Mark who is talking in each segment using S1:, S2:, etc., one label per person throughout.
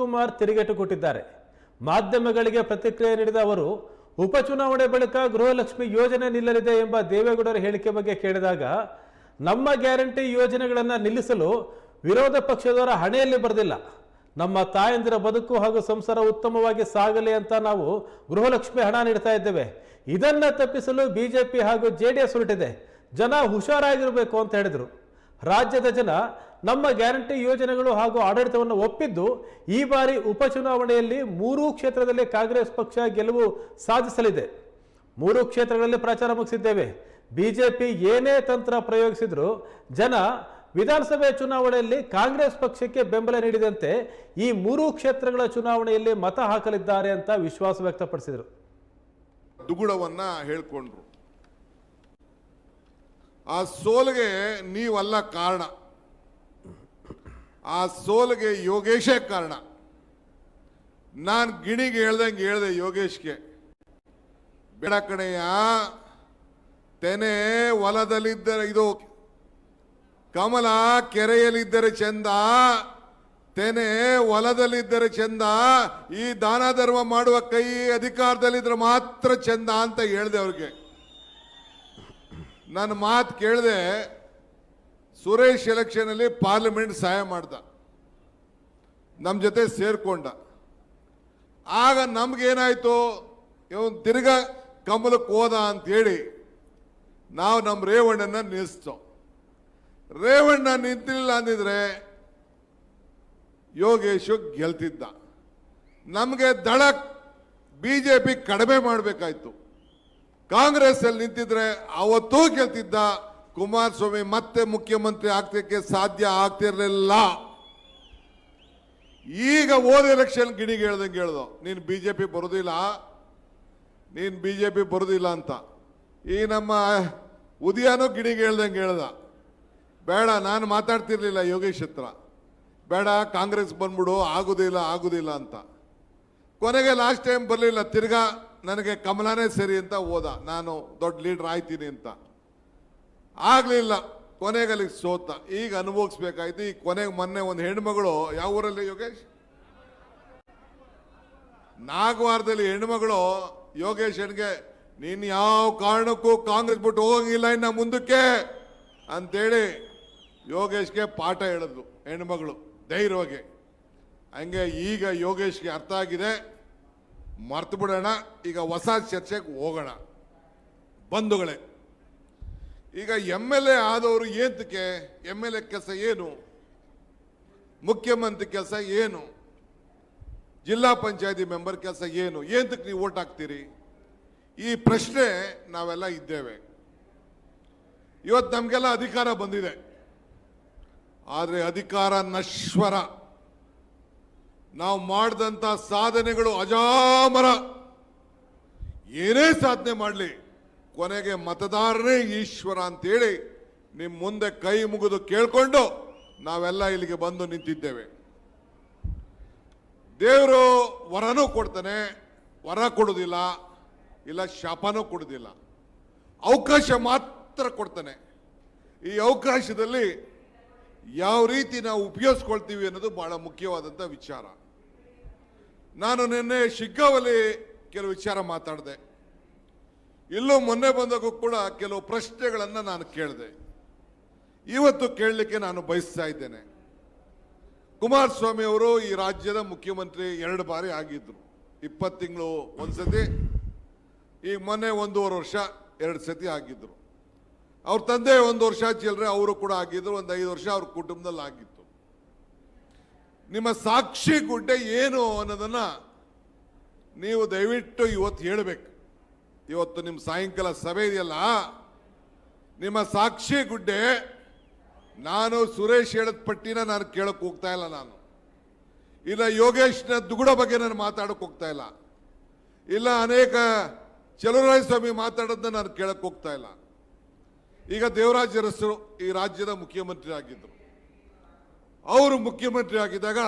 S1: ಕುಮಾರ್ ತಿರುಗೇಟು ಕೊಟ್ಟಿದ್ದಾರೆ ಮಾಧ್ಯಮಗಳಿಗೆ ಪ್ರತಿಕ್ರಿಯೆ ನೀಡಿದ ಅವರು, ಉಪಚುನಾವಣೆ ಬಳಿಕ ಗೃಹಲಕ್ಷ್ಮಿ ಯೋಜನೆ ನಿಲ್ಲಲಿದೆ ಎಂಬ ದೇವೇಗೌಡರ ಹೇಳಿಕೆ ಬಗ್ಗೆ ಕೇಳಿದಾಗ, ನಮ್ಮ ಗ್ಯಾರಂಟಿ ಯೋಜನೆಗಳನ್ನು ನಿಲ್ಲಿಸಲು ವಿರೋಧ ಪಕ್ಷದವರ ಹಣೆಯಲ್ಲಿ ಬರೆದಿಲ್ಲ. ನಮ್ಮ ತಾಯಂದಿರ ಬದುಕು ಹಾಗೂ ಸಂಸಾರ ಉತ್ತಮವಾಗಿ ಸಾಗಲಿ ಅಂತ ನಾವು ಗೃಹಲಕ್ಷ್ಮಿ ಹಣ ನೀಡ್ತಾ ಇದ್ದೇವೆ. ಇದನ್ನ ತಪ್ಪಿಸಲು ಬಿಜೆಪಿ ಹಾಗೂ ಜೆ ಡಿ ಎಸ್ ಹೊರಟಿದೆ ಜನ ಹುಷಾರಾಗಿರಬೇಕು ಅಂತ ಹೇಳಿದರು. ರಾಜ್ಯದ ಜನ ನಮ್ಮ ಗ್ಯಾರಂಟಿ ಯೋಜನೆಗಳು ಹಾಗೂ ಆಡಳಿತವನ್ನು ಒಪ್ಪಿದ್ದು, ಈ ಬಾರಿ ಉಪಚುನಾವಣೆಯಲ್ಲಿ ಮೂರೂ ಕ್ಷೇತ್ರದಲ್ಲಿ ಕಾಂಗ್ರೆಸ್ ಪಕ್ಷ ಗೆಲುವು ಸಾಧಿಸಲಿದೆ. ಮೂರು ಕ್ಷೇತ್ರಗಳಲ್ಲಿ ಪ್ರಚಾರ ಮುಗಿಸಿದ್ದೇವೆ. ಬಿಜೆಪಿ ಏನೇ ತಂತ್ರ ಪ್ರಯೋಗಿಸಿದರೂ ಜನ ವಿಧಾನಸಭೆ ಚುನಾವಣೆಯಲ್ಲಿ ಕಾಂಗ್ರೆಸ್ ಪಕ್ಷಕ್ಕೆ ಬೆಂಬಲ ನೀಡಿದಂತೆ ಈ ಮೂರೂ ಕ್ಷೇತ್ರಗಳ ಚುನಾವಣೆಯಲ್ಲಿ ಮತ ಹಾಕಲಿದ್ದಾರೆ ಅಂತ ವಿಶ್ವಾಸ ವ್ಯಕ್ತಪಡಿಸಿದರು.
S2: ದುಗುಡವನ್ನ ಹೇಳ್ಕೊಂಡ್ರು. ಆ ಸೋಲಿಗೆ ನೀವಲ್ಲ ಕಾರಣ. ಆ ಸೋಲಿಗೆ ಯೋಗೇಶೇ ಕಾರಣ. ನಾನು ಗಿಣಿಗೆ ಹೇಳ್ದಂಗೆ ಹೇಳ್ದೆ ಯೋಗೇಶ್ಗೆ. ಬೇಡ ಕಣಯ್ಯ, ತೆನೆ ಹೊಲದಲ್ಲಿದ್ದರೆ ಇದು ಕಮಲ ಕೆರೆಯಲ್ಲಿದ್ದರೆ ಚಂದ, ತೆನೆ ಹೊಲದಲ್ಲಿದ್ದರೆ ಚಂದ, ಈ ದಾನ ಧರ್ಮ ಮಾಡುವ ಕೈ ಅಧಿಕಾರದಲ್ಲಿದ್ದರೆ ಮಾತ್ರ ಚಂದ ಅಂತ ಹೇಳಿದೆ ಅವ್ರಿಗೆ. ನನ್ನ ಮಾತು ಕೇಳಿದೆ ಸುರೇಶ್ ಎಲೆಕ್ಷನಲ್ಲಿ ಪಾರ್ಲಿಮೆಂಟ್ ಸಹಾಯ ಮಾಡ್ದ. ನಮ್ಮ ಜೊತೆ ಸೇರಿಕೊಂಡ. ಆಗ ನಮ್ಗೇನಾಯ್ತು, ಇವನ್ ತಿರ್ಗ ಕಮಲಕ್ಕೆ ಹೋದ ಅಂತೇಳಿ ನಾವು ನಮ್ಮ ರೇವಣ್ಣನ ನಿಲ್ಲಿಸ್ತೋ ರೇವಣ್ಣ ನಿಂತಿಲ್ಲ ಅಂದಿದ್ರೆ ಯೋಗೇಶು ಗೆಲ್ತಿದ್ದ. ನಮಗೆ ದಳ ಬಿಜೆಪಿ ಕಡಿಮೆ ಮಾಡಬೇಕಾಯ್ತು. ಕಾಂಗ್ರೆಸ್ ಅಲ್ಲಿ ನಿಂತಿದ್ರೆ ಅವತ್ತೂ ಗೆಲ್ತಿದ್ದ ಕುಮಾರಸ್ವಾಮಿ ಮತ್ತೆ ಮುಖ್ಯಮಂತ್ರಿ ಆಗ್ತಕ್ಕೆ ಸಾಧ್ಯ ಆಗ್ತಿರ್ಲಿಲ್ಲ. ಈಗ ಹೋದ ಎಲೆಕ್ಷನ್ ಗಿಣಿಗೆ ಹೇಳ್ದಂಗೆ ಹೇಳ್ದು, ನೀನು ಬಿಜೆಪಿ ಬರೋದಿಲ್ಲ, ನೀನು ಬಿಜೆಪಿ ಬರೋದಿಲ್ಲ ಅಂತ. ಈ ನಮ್ಮ ಉದಯನೂ ಗಿಣಿಗೆ ಹೇಳ್ದಂಗೆ ಹೇಳ್ದ, ಬೇಡ, ನಾನು ಮಾತಾಡ್ತಿರ್ಲಿಲ್ಲ ಯೋಗೇಶ್ ಹತ್ರ. ಬೇಡ, ಕಾಂಗ್ರೆಸ್ ಬಂದ್ಬಿಡು, ಆಗೋದಿಲ್ಲ ಆಗೋದಿಲ್ಲ ಅಂತ. ಕೊನೆಗೆ ಲಾಸ್ಟ್ ಟೈಮ್ ಬರಲಿಲ್ಲ, ತಿರ್ಗಾ ನನಗೆ ಕಮಲಾನೇ ಸರಿ ಅಂತ ಹೋದ ನಾನು ದೊಡ್ಡ ಲೀಡರ್ ಆಯ್ತೀನಿ ಅಂತ. ಆಗಲಿಲ್ಲ ಕೊನೆಗೆ ಅಲ್ಲಿಗೆ ಸೋತ. ಈಗ ಅನುಭವಿಸ್ಬೇಕಾಯ್ತು. ಈ ಕೊನೆಗೆ ಮೊನ್ನೆ ಒಂದು ಹೆಣ್ಮಗಳು, ಯಾವ ಊರಲ್ಲಿ ಯೋಗೇಶ್? ನಾಗವಾರದಲ್ಲಿ ಹೆಣ್ಮಗಳು, ಯೋಗೇಶ್ ಹೆಣ್ಗೆ, ನೀನ್ ಯಾವ ಕಾರಣಕ್ಕೂ ಕಾಂಗ್ರೆಸ್ ಬಿಟ್ಟು ಹೋಗಂಗಿಲ್ಲ ಇನ್ನ ಮುಂದಕ್ಕೆ ಅಂತೇಳಿ ಯೋಗೇಶ್ಗೆ ಪಾಠ ಹೇಳಿದ್ರು ಹೆಣ್ಮಗಳು, ಧೈರ್ಯವಾಗಿ. ಹಂಗೆ ಈಗ ಯೋಗೇಶ್ಗೆ ಅರ್ಥ ಆಗಿದೆ. ಮರ್ತು ಬಿಡೋಣ. ಈಗ ಹೊಸ ಚರ್ಚೆಗೆ ಹೋಗೋಣ. ಬಂಧುಗಳೇ, ಈಗ ಎಂ ಎಲ್ ಎ ಆದವರು ಏತಕ್ಕೆ? ಎಂ ಎಲ್ ಎ ಕೆಲಸ ಏನು? ಮುಖ್ಯಮಂತ್ರಿ ಕೆಲಸ ಏನು? ಜಿಲ್ಲಾ ಪಂಚಾಯತಿ ಮೆಂಬರ್ ಕೆಲಸ ಏನು? ಏತಕ್ಕೆ ನೀವು ಓಟ್ ಹಾಕ್ತೀರಿ? ಈ ಪ್ರಶ್ನೆ ನಾವೆಲ್ಲ ಇದ್ದೇವೆ. ಇವತ್ತು ನಮಗೆಲ್ಲ ಅಧಿಕಾರ ಬಂದಿದೆ. ಆದರೆ ಅಧಿಕಾರ ನಶ್ವರ. ನಾವು ಮಾಡಿದಂಥ ಸಾಧನೆಗಳು ಅಜಾಮರ. ಏನೇ ಸಾಧನೆ ಮಾಡಲಿ, ಕೊನೆಗೆ ಮತದಾರನೇ ಈಶ್ವರ ಅಂತೇಳಿ ನಿಮ್ಮ ಮುಂದೆ ಕೈ ಮುಗಿದು ಕೇಳಿಕೊಂಡು ನಾವೆಲ್ಲ ಇಲ್ಲಿಗೆ ಬಂದು ನಿಂತಿದ್ದೇವೆ. ದೇವರು ವರನೂ ಕೊಡ್ತಾನೆ, ವರ ಕೊಡುವುದಿಲ್ಲ ಇಲ್ಲ ಶಾಪನೂ ಕೊಡೋದಿಲ್ಲ. ಅವಕಾಶ ಮಾತ್ರ ಕೊಡ್ತಾನೆ. ಈ ಅವಕಾಶದಲ್ಲಿ ಯಾವ ರೀತಿ ನಾವು ಉಪಯೋಗಿಸ್ಕೊಳ್ತೀವಿ ಅನ್ನೋದು ಬಹಳ ಮುಖ್ಯವಾದಂಥ ವಿಚಾರ. ನಾನು ನಿನ್ನೆ ಶಿಗ್ಗಾವಲ್ಲಿ ಕೆಲವು ವಿಚಾರ ಮಾತಾಡಿದೆ. ಇಲ್ಲೂ ಮೊನ್ನೆ ಬಂದಾಗೂ ಕೂಡ ಕೆಲವು ಪ್ರಶ್ನೆಗಳನ್ನು ನಾನು ಕೇಳಿದೆ. ಇವತ್ತು ಕೇಳಲಿಕ್ಕೆ ನಾನು ಬಯಸ್ತಾ ಇದ್ದೇನೆ. ಕುಮಾರಸ್ವಾಮಿ ಅವರು ಈ ರಾಜ್ಯದ ಮುಖ್ಯಮಂತ್ರಿ ಎರಡು ಬಾರಿ ಆಗಿದ್ದರು ಇಪ್ಪತ್ತು ತಿಂಗಳು ಒಂದ್ಸತಿ, ಈಗ ಮೊನ್ನೆ ಒಂದೂವರೆ ವರ್ಷ, ಎರಡು ಸತಿ ಆಗಿದ್ದರು ಅವ್ರ ತಂದೆ ಒಂದು ವರ್ಷ ಚಿಲ್ಲರೆ ಅವರು ಕೂಡ ಆಗಿದ್ದರು ಒಂದು ಐದು ವರ್ಷ ಅವ್ರ ಕುಟುಂಬದಲ್ಲಿ ಆಗಿತ್ತು. ನಿಮ್ಮ ಸಾಕ್ಷಿ ಗುಡ್ಡೆ ಏನು ಅನ್ನೋದನ್ನ ನೀವು ದಯವಿಟ್ಟು ಇವತ್ತು ಹೇಳಬೇಕು. ಇವತ್ತು ನಿಮ್ಮ ಸಾಯಂಕಾಲ ಸಭೆ ಇದೆಯಲ್ಲ, ನಿಮ್ಮ ಸಾಕ್ಷಿ ಗುಡ್ಡೆ, ನಾನು ಸುರೇಶ್ ಹೇಳದ ಪಟ್ಟಿನ ನಾನು ಕೇಳಕ್ಕೆ ಹೋಗ್ತಾ ಇಲ್ಲ ನಾನು. ಇಲ್ಲ ಯೋಗೇಶ್ನ ದುಗುಡ ಬಗ್ಗೆ ನಾನು ಮಾತಾಡೋಕೆ ಹೋಗ್ತಾ ಇಲ್ಲ. ಇಲ್ಲ ಅನೇಕ ಚಲುವರಾಯ ಸ್ವಾಮಿ ಮಾತಾಡೋದನ್ನ ನಾನು ಕೇಳಕ್ಕೆ ಹೋಗ್ತಾ ಇಲ್ಲ. ಈಗ ದೇವರಾಜ್ ಅರಸರು ಈ ರಾಜ್ಯದ ಮುಖ್ಯಮಂತ್ರಿ ಆಗಿದ್ದರು ಅವರು ಮುಖ್ಯಮಂತ್ರಿ ಆಗಿದ್ದಾಗ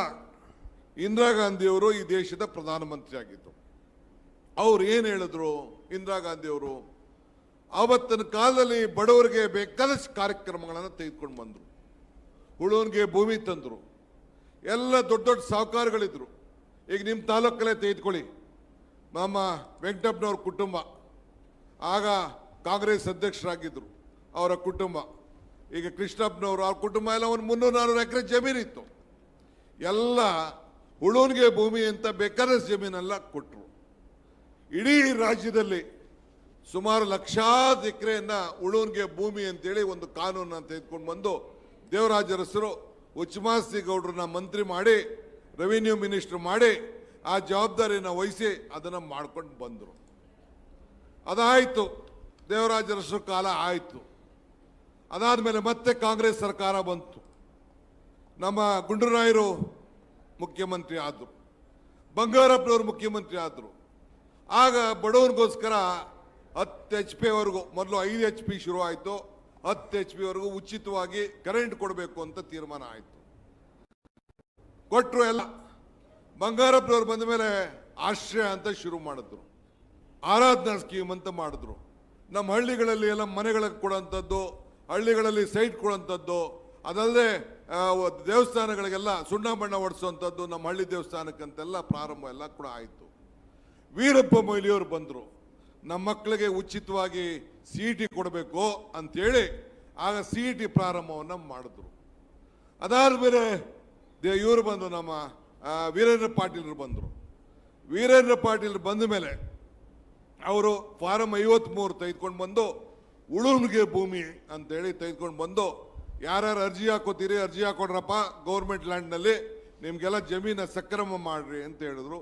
S2: ಇಂದಿರಾ ಗಾಂಧಿಯವರು ಈ ದೇಶದ ಪ್ರಧಾನಮಂತ್ರಿ ಆಗಿದ್ದರು ಅವ್ರು ಏನು ಹೇಳಿದ್ರು ಇಂದಿರಾ ಗಾಂಧಿಯವರು? ಆವತ್ತಿನ ಕಾಲದಲ್ಲಿ ಬಡವರಿಗೆ ಬೇಕಾದಷ್ಟು ಕಾರ್ಯಕ್ರಮಗಳನ್ನು ತೆಗೆದುಕೊಂಡು ಬಂದರು. ಹುಳುವನಿಗೆ ಭೂಮಿ ತಂದರು. ಎಲ್ಲ ದೊಡ್ಡ ದೊಡ್ಡ ಸಾಹುಕಾರಗಳಿದ್ರು. ಈಗ ನಿಮ್ಮ ತಾಲೂಕಲ್ಲೇ ತೆಗೆದುಕೊಳ್ಳಿ. ಮಾಮ ವೆಂಕಟಪ್ಪನವ್ರ ಕುಟುಂಬ. ಆಗ ಕಾಂಗ್ರೆಸ್ ಅಧ್ಯಕ್ಷರಾಗಿದ್ದರು ಅವರ ಕುಟುಂಬ. ಈಗ ಕೃಷ್ಣಪ್ಪನವರು ಅವ್ರ ಕುಟುಂಬ ಎಲ್ಲ ಒಂದು ಮುನ್ನೂರು ನಾನ್ನೂರು ಎಕರೆ ಜಮೀನಿತ್ತು ಎಲ್ಲ ಹುಳುನ್ಗೆ ಭೂಮಿ ಅಂತ ಬೇಕಾದ ಜಮೀನೆಲ್ಲ ಕೊಟ್ಟರು ಇಡೀ ರಾಜ್ಯದಲ್ಲಿ ಸುಮಾರು ಲಕ್ಷಾದ ಎಕರೆಯನ್ನ ಉಳೂನ್ಗೆ ಭೂಮಿ ಅಂತೇಳಿ ಒಂದು ಕಾನೂನನ್ನು ತೆಗೆದುಕೊಂಡು ಬಂದು ದೇವರಾಜರಸರು ಉಚ್ಚಮಾಸ್ತಿ ಗೌಡ್ರನ್ನ ಮಂತ್ರಿ ಮಾಡಿ ರೆವಿನ್ಯೂ ಮಿನಿಸ್ಟರ್ ಮಾಡಿ, ಆ ಜವಾಬ್ದಾರಿಯನ್ನು ವಹಿಸಿ ಅದನ್ನು ಮಾಡ್ಕೊಂಡು ಬಂದರು. ಅದಾಯಿತು. ದೇವರಾಜರಸರು ಕಾಲ ಆಯಿತು. ಅದಾದಮೇಲೆ ಮತ್ತೆ ಕಾಂಗ್ರೆಸ್ ಸರ್ಕಾರ ಬಂತು. ನಮ್ಮ ಗುಂಡೂರಾಯರು ಮುಖ್ಯಮಂತ್ರಿ ಆದರು. ಬಂಗಾರಪ್ಪನವರು ಮುಖ್ಯಮಂತ್ರಿ ಆದರು. ಆಗ ಬಡವರಿಗೋಸ್ಕರ ಹತ್ತು ಎಚ್ ಪಿ ವರೆಗೂ ಮೊದಲು ಐದು ಎಚ್ ಪಿ ಶುರು ಆಯಿತು ಹತ್ತು ಎಚ್ ಪಿ ವರೆಗೂ ಉಚಿತವಾಗಿ ಕರೆಂಟ್ ಕೊಡಬೇಕು ಅಂತ ತೀರ್ಮಾನ ಆಯಿತು. ಕೊಟ್ಟರು ಎಲ್ಲ. ಬಂಗಾರಪ್ಪನವ್ರು ಬಂದ ಮೇಲೆ ಆಶ್ರಯ ಅಂತ ಶುರು ಮಾಡಿದ್ರು. ಆರಾಧನಾ ಸ್ಕೀಮ್ ಅಂತ ಮಾಡಿದ್ರು. ನಮ್ಮ ಹಳ್ಳಿಗಳಲ್ಲಿ ಎಲ್ಲ ಮನೆಗಳಿಗೆ ಕೊಡೋಂಥದ್ದು ಹಳ್ಳಿಗಳಲ್ಲಿ ಸೈಟ್ ಕೊಡುವಂಥದ್ದು, ಅದಲ್ಲದೆ ದೇವಸ್ಥಾನಗಳಿಗೆಲ್ಲ ಸುಣ್ಣ ಬಣ್ಣ ಹೊಡಿಸೋಂಥದ್ದು ನಮ್ಮ ಹಳ್ಳಿ ದೇವಸ್ಥಾನಕ್ಕಂತೆಲ್ಲ ಪ್ರಾರಂಭ ಎಲ್ಲ ಕೂಡ ಆಯಿತು. ವೀರಪ್ಪ ಮೊಯ್ಲಿಯವರು ಬಂದರು. ನಮ್ಮ ಮಕ್ಕಳಿಗೆ ಉಚಿತವಾಗಿ ಸಿ ಇ ಟಿ ಕೊಡಬೇಕು ಅಂಥೇಳಿ ಆಗ ಸಿ ಇ ಟಿ ಪ್ರಾರಂಭವನ್ನು ಮಾಡಿದ್ರು. ಅದಾದ್ಮೇಲೆ ದೇ, ಇವರು ಬಂದು ನಮ್ಮ ವೀರೇಂದ್ರ ಪಾಟೀಲರು ಬಂದರು. ವೀರೇಂದ್ರ ಪಾಟೀಲ್ ಬಂದ ಮೇಲೆ ಅವರು ಫಾರಂ ಐವತ್ತ್ಮೂರು ತೆಗೆದುಕೊಂಡು ಬಂದು ಉಳುವಿಗೆ ಭೂಮಿ ಅಂತೇಳಿ ತೆಗೆದುಕೊಂಡು ಬಂದು ಯಾರ್ಯಾರು ಅರ್ಜಿ ಹಾಕೋತೀರಿ ಅರ್ಜಿ ಹಾಕೊಡ್ರಪ್ಪ ಗೌರ್ಮೆಂಟ್ ಲ್ಯಾಂಡ್ನಲ್ಲಿ, ನಿಮಗೆಲ್ಲ ಜಮೀನ ಸಕ್ರಮ ಮಾಡ್ರಿ ಅಂತ ಹೇಳಿದ್ರು.